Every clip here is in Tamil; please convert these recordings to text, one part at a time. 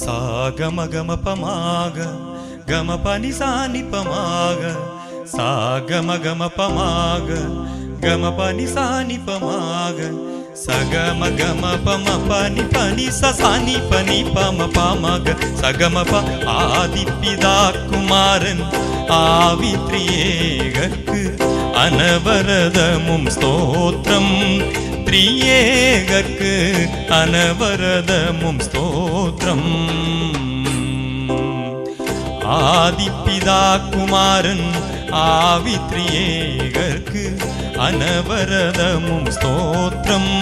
సాగమగమపమాగ గమ పని సాని పమాగ సాగమగమపమాగ గమ పని సాని పమాగ సగమ గమ పమ పని పని ససాని పని పమ పమగ సగమ ప ஆதிப்பிதா குமாரன் ஆவித்ரியேகக்கு அனவரதமும் ஸ்தோத்திரம் த்ரியேகக்கு அனவரதமும் ஸ்தோத்திரம். ஆதிப்பிதா குமாரன் ஆவித்ரியேகர்க்கு அனவரதமும் ஸ்தோத்திரம்.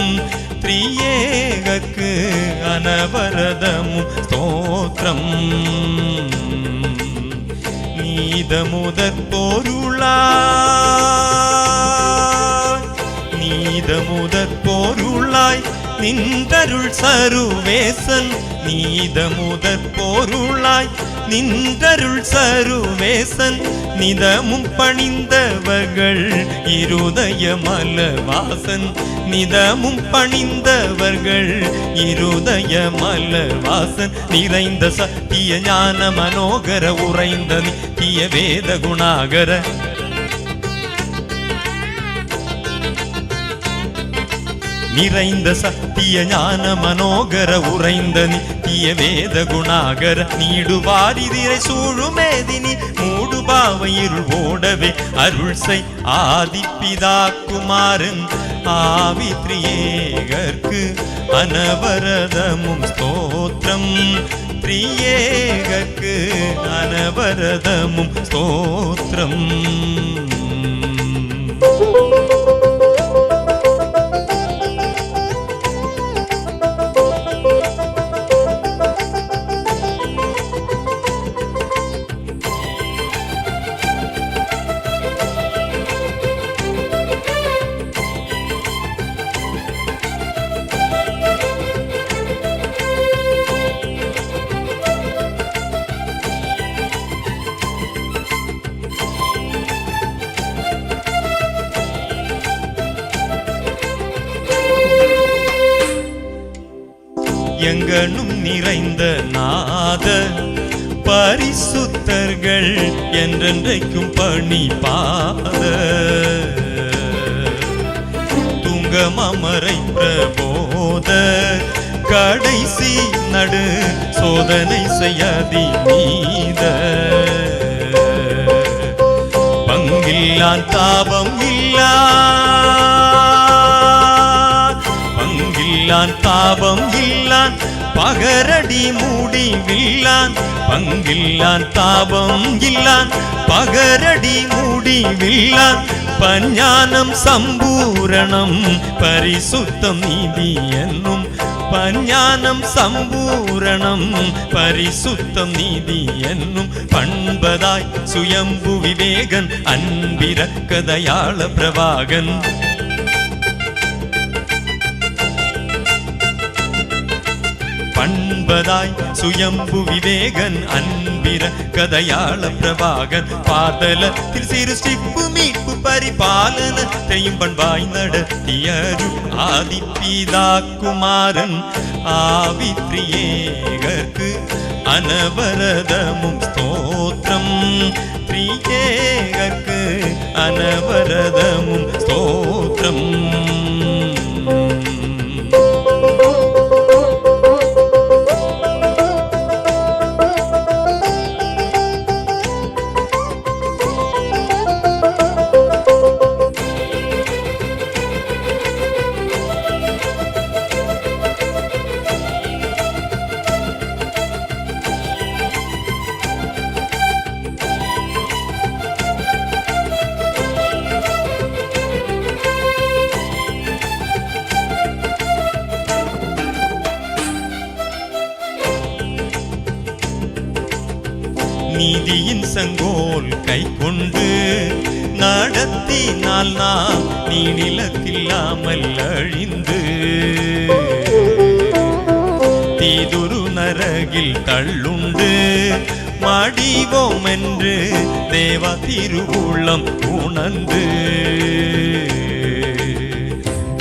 த்ரியேகக்கு அனவரதமும் ஸ்தோத்திரம். நீதமுதற் பொருளாய் நீதமுதற் போருளாய் நின்றருள் சருவேசன் நீதமுதற் போருளாய் நின்றருள் சருவேசன் நிதமும் பணிந்தவர்கள் இருதய மலவாசன் நிதமும் பணிந்தவர்கள் இருதய மலவாசன் நிறைந்த சத்திய ஞான மனோகர உறைந்த நித்திய வேத குணாகர நிறைந்த சத்திய ஞான மனோகர உறைந்த நித்திய வேத குணாகர நீடுவாரிதிரை சூழுமேதினி மூடுபாவையிருள் ஓடவே அருள் செய் ஆதிப்பிதா குமாரன். ஆவித்ரியேகர்க்கு அனவரதமும் ஸ்தோத்திரம். திரியேகர்க்கு அனவரதமும் ஸ்தோத்திரம். எங்கனும் நிறைந்த நாத பரிசுத்தர்கள் என்றென்றைக்கும் பணி பாத துங்கமமரை பிரபோத கடைசி நடு சோதனை செய்யாதி மீத பங்கில்லான் தாபம் இல்லா பங்கில்லான் தாபம் இல்லா. பகரடி மூடி வில்லான் பங்கில்லான் தாபம் இல்லான் பகரடி மூடி வில்லான் பஞ்ஞானம் சம்பூரணம் பரிசுத்தம் நீதி என்னும் பஞ்ஞானம் சம்பூரணம் பரிசுத்தம் நீதி என்னும் பண்பதாய் சுயம்பு விவேகன் அன்பிர பிரபாகன். பண்பதாய் சுயம்பு விவேகன் அன்பிர கதையாள பிரபாகன் பாதலத்தில் சிருஷ்டிப்பு மீட்பு பரிபாலனத்தையும் பண்பாய் நடத்தியரு ஆதிப்பிதா குமாரன் ஆவித்ரியேகர்க்கு அனவரதமும் ஸ்தோத்திரம். திரியேகர்க்கு அனவரதமும் நீதியின் சங்கோல் கை கொண்டு நடத்தினால் நாம் நீ நிலத்தில்லாமல் அழிந்து. தீதுரு நரகில் தள்ளுண்டு மடிவோம் என்று தேவா திருவுள்ளம் உணர்ந்து.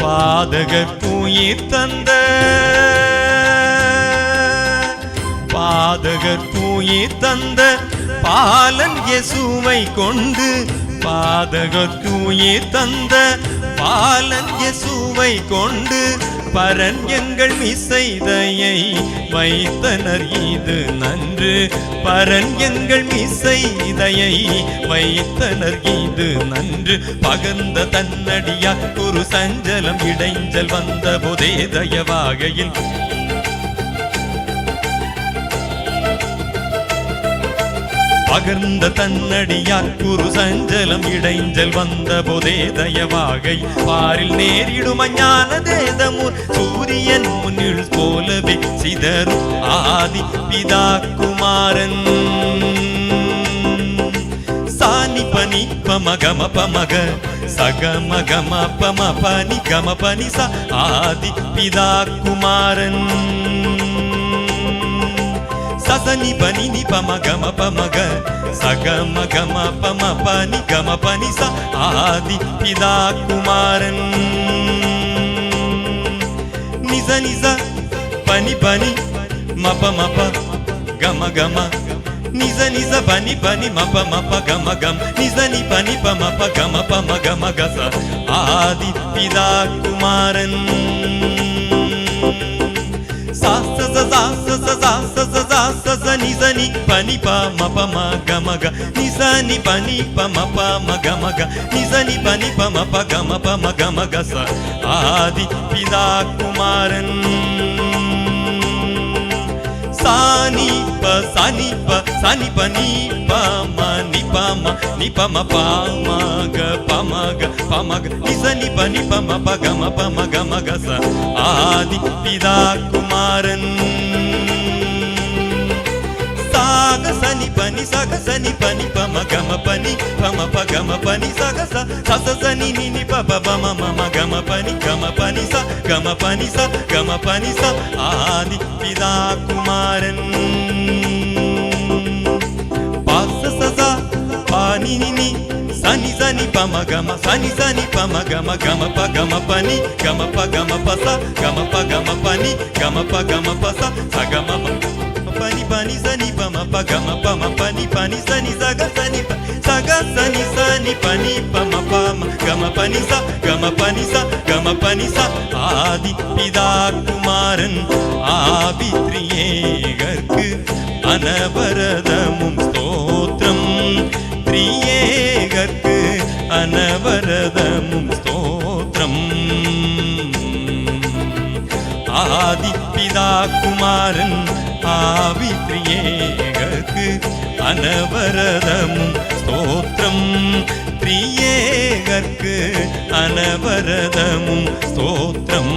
பாதகர் உயிர் தந்த பாதகர் தூயிர் தந்த பாலன் இயேசுவை கொண்டு பாதகர் தந்த பாலன் இயேசுவை கொண்டு பரன் எங்கள் மிசைதையை வைத்தனர். இது நன்று. பரன் எங்கள் மிசைதையை வைத்தனர். இது நன்று. பகந்த தன்னடியா குரு சஞ்சலம் இடைஞ்சல் வந்த புதே தயவாகையில் அகர்ந்த தன்னடியார் குரு சஞ்சலம் இடைஞ்சல் வந்த போதே தயவாகை பாரில் நேரிடும் அஞ்ஞான தேதமுர் சூரியன் முன்னில் போலவே சிதறும் ஆதி பிதா குமாரன். சானி பனி பமகம பமக சகம கம பம பனி கம பனி ச ஆதி பிதா குமாரன். சசனி பனி நி பம கம பமக சகம கம பம பனி கம பனி ச ஆதி பிதா குமாரன் நிச நிச பனி பனி மப மப கம கம நிச நிச பனி பனி மப மப கம கம் நிச நி பனி ப மப கம பம கம கச ஆதி பிதா குமாரன் சாச சாச நிச நி பனி ப மப ம கம க நிச நி பனி ப மப ம கம க நிச நி பனி ப மப கம ப ம கம கச ஆதி பிதா குமாரன் சானி ப சானி ப சானி ப நீ ப ம நி ப ம நி ப ம ப ம க ப ம க ப ம க நி ச நி ப நி ப ம ப க ம ப ம க ம க ச ஆதி பிதா குமாரன் சாக சனி பனி சக சனி பனி ப ம க ம பனி ப ம ப க ம பனி சக ச ச ச சனி நி நி ப ப ப ம ம ம க ம பனி க ம பனி ச க ம பனி ச க ம பனி ச ஆதி பிதா குமாரன் பாச ச ச பானி நி நி சனி சனி ப ம க ம சனி சனி ப ம க ம க ம ப க ம பனி க ம ப க ம ப ச க ம ப க ம பனி க ம ப க ம ப ச ச க ம ப பனி பனி சனி ப ம ப க ம ப ம பனி பனி சனி ச க சனி ப ச க சனி சனி பனி ப ம ப ம க ம பனி ச க ம பனி ச க ம பனி ச ஆதி பிதா குமாரன் ஆபித்ரியேகர்க்கு அனவரதமும் ஸ்தோத்திரம் திரியேகர்க்கு அனவரதமும் ஸ்தோத்திரம் ஆதி பிதா குமாரன் ஆவி பிரியேகர்க்கு அனவரதமும் ஸ்தோத்திரம். திரியேகர்க்கு அனவரதமும் ஸ்தோத்திரம்.